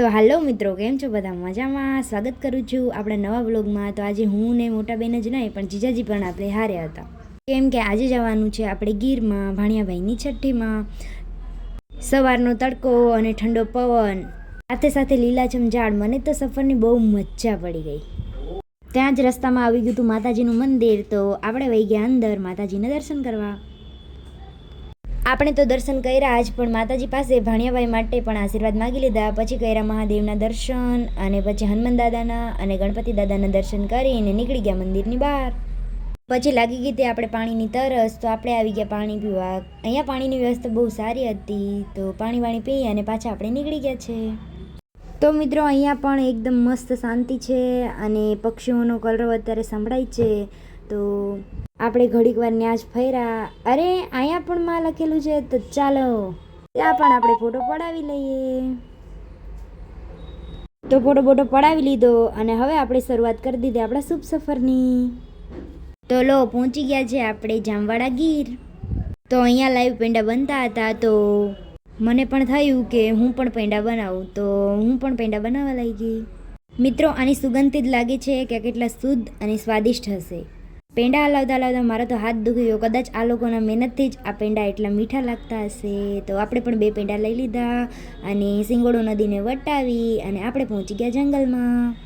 તો હાલો મિત્રો, કેમ છો બધા? મજામાં? સ્વાગત કરું છું આપણા નવા બ્લોગમાં તો આજે હું ને મોટા બેન જ નહીં, પણ જીજાજી પણ આપણે હાર્યા હતા. કેમ કે આજે જવાનું છે આપણે ગીરમાં, ભાણિયાભાઈની છઠ્ઠીમાં. સવારનો તડકો અને ઠંડો પવન, સાથે સાથે લીલાછમ ઝાડ. મને તો સફરની બહુ મજા પડી ગઈ. ત્યાં જ રસ્તામાં આવી ગયું હતું માતાજીનું મંદિર. તો આપણે વહી ગયા અંદર માતાજીના દર્શન કરવા. આપણે તો દર્શન કર્યા, આજ પણ માતાજી પાસે ભાણિયાભાઈ માટે પણ આશીર્વાદ માગી લીધા. પછી કર્યા મહાદેવના દર્શન અને પછી હનુમાન દાદાના અને ગણપતિ દાદાના દર્શન કરીને નીકળી ગયા મંદિરની બહાર. પછી લાગી ગઈ તે આપણે પાણીની તરસ, તો આપણે આવી ગયા પાણી પીવા. અહીંયા પાણીની વ્યવસ્થા બહુ સારી હતી, તો પાણી વાણી પી અને પાછા આપણે નીકળી ગયા છે. તો મિત્રો, અહીંયા પણ એકદમ મસ્ત શાંતિ છે અને પક્ષીઓનો કલરવ અત્યારે સંભળાય છે. તો આપણે ઘડીક વાર જ ફર્યા. અરે, અહીંયા પણ માં લખેલું છે, તો ચાલો. ત્યાં પણ આપણે ફોટો પડાવી લઈએ. તો ફોટો બોટો પડાવી લીધો અને હવે આપણે શરૂઆત કરી દીધી આપણા શુભ સફરની. તો લો, પહોંચી ગયા છે આપણે જામવાડા ગીર. તો અહીંયા લાઈવ પેંડા બનતા હતા, તો મને પણ થયું કે હું પણ પેંડા બનાવું. તો હું પણ પેંડા બનાવવા લાગી. મિત્રો, આની સુગંધિત લાગે છે કે કેટલા શુદ્ધ અને સ્વાદિષ્ટ હશે. પેંડા હલાવતા હલાવતા મારો તો હાથ દુખી ગયો. કદાચ આ લોકોના મહેનતથી જ આ પેંડા એટલા મીઠા લાગતા હશે. તો આપણે પણ બે પેંડા લઈ લીધા અને સિંગોડો નદીને વટાવી અને આપણે પહોંચી ગયા જંગલમાં.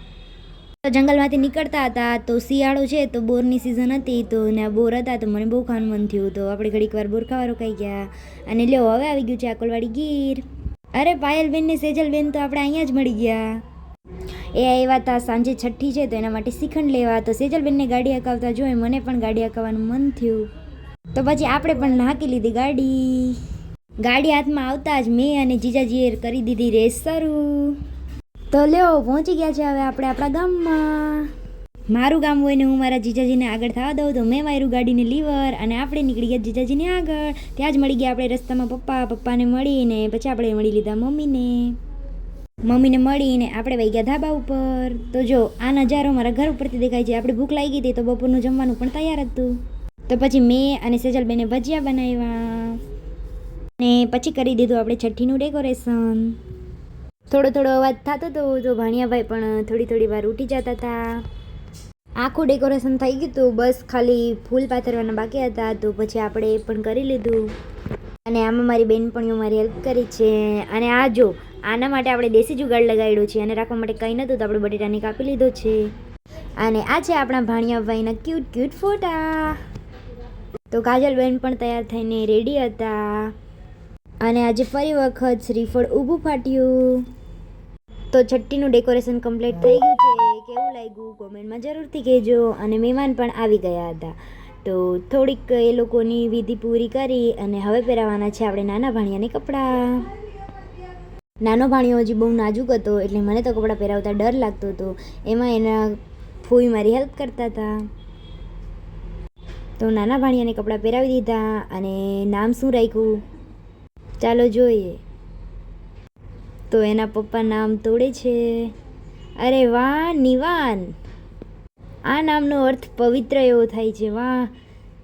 તો જંગલમાંથી નીકળતા હતા. તો શિયાળો છે, તો બોરની સિઝન હતી. તો ને બોર હતા, તો મને બહુ ખાવાનું મન થયું. તો આપણે ઘડીક વાર બોર ખાવા રોકાઈ ગયા. અને લ્યો, હવે આવી ગયું છે આકોલવાડી ગીર. અરે પાયલબેન ને સેજલબેન તો આપણે અહીંયા જ મળી ગયા. એ આવ્યા હતા સાંજે છઠ્ઠી છે તો એના માટે શ્રીખંડ લેવા તો સેજલબેનને ગાડી હકાવતા જોઈ મને પણ ગાડી હકાવવાનું મન થયું. તો પછી આપણે પણ હાંકી લીધી ગાડી. ગાડી હાથમાં આવતા જ મેં અને જીજાજીએ કરી દીધી રેસ શરૂ. તો લ્યો, પહોંચી ગયા છે હવે આપણે આપણા ગામમાં. મારું ગામ હોય ને હું મારા જીજાજીને આગળ થવા દઉં તો મેં મારું ગાડીને લીવર અને આપણે નીકળી ગયા જીજાજીને આગળ. ત્યાં જ મળી ગયા આપણે રસ્તામાં પપ્પા, પપ્પાને મળીને, પછી આપણે મળી લીધા મમ્મીને. મમ્મીને મળીને આપણે વહી ગયા ધાબા ઉપર. તો જો, આ નજારો મારા ઘર ઉપરથી દેખાય છે. આપણે ભૂખ લાગી હતી તો બપોરનું જમવાનું પણ તૈયાર હતું. તો પછી મેં અને સેજલબેને ભજીયા બનાવ્યા. ને પછી કરી દીધું આપણે છઠ્ઠીનું ડેકોરેશન. થોડો થોડો અવાજ થતો હતો તો ભાણિયાભાઈ પણ થોડી થોડી વાર ઉઠી જતા હતા. આખું ડેકોરેશન થઈ ગયું હતું. બસ ખાલી ફૂલ પાથરવાના બાકી હતા. તો પછી આપણે એ પણ કરી લીધું. અને આમાં મારી બેનપણીઓ મારી હેલ્પ કરી છે. અને આ જો આના માટે આપણે દેશી જુગાડ લગાડ્યો છે અને રાખવા માટે કંઈ નહોતું તો આપણે બટેટાને કાપી લીધો છે. અને આ છે આપણા ભાણિયાભાઈના ક્યુટ ક્યુટ ફોટા. તો કાજલબેન પણ તૈયાર થઈને રેડી હતા. અને આજે ફરી વખત શ્રીફળ ઊભું ફાટ્યું. તો છઠ્ઠીનું ડેકોરેશન કમ્પ્લીટ થઈ ગયું છે. કેવું લાગ્યું? કોમેન્ટમાં જરૂરથી કહેજો. અને મહેમાન પણ આવી ગયા હતા. તો થોડીક એ લોકોની વિધિ પૂરી કરી અને હવે પહેરાવાના છે આપણે નાના ભાણિયાને કપડાં. નાનો ભાણિયો હજી બહુ નાજુક હતો એટલે મને તો કપડાં પહેરાવતા ડર લાગતો હતો. એમાં એના ફૂઈ મારી હેલ્પ કરતા હતા. તો નાના ભાણિયાને કપડાં પહેરાવી દીધા અને નામ શું રાખ્યું? ચાલો જોઈએ. તો એના પપ્પા નામ તોડે છે. અરે વાહ, નિવાન. આ નામનો અર્થ પવિત્ર એવો થાય છે. વાહ.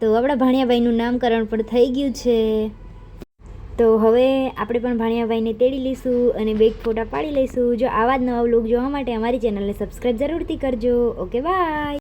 તો આપણા ભાણિયાભાઈનું નામકરણ પણ થઈ ગયું છે. તો હવે આપણે પણ ભાણિયાભાઈને તેડી લઈશું અને બેગ ફોટા પાડી લઈશું. જો આવા જ નવા વ્લોગ જોવા માટે અમારી ચેનલને સબસ્ક્રાઈબ જરૂરથી કરજો. Okay, bye.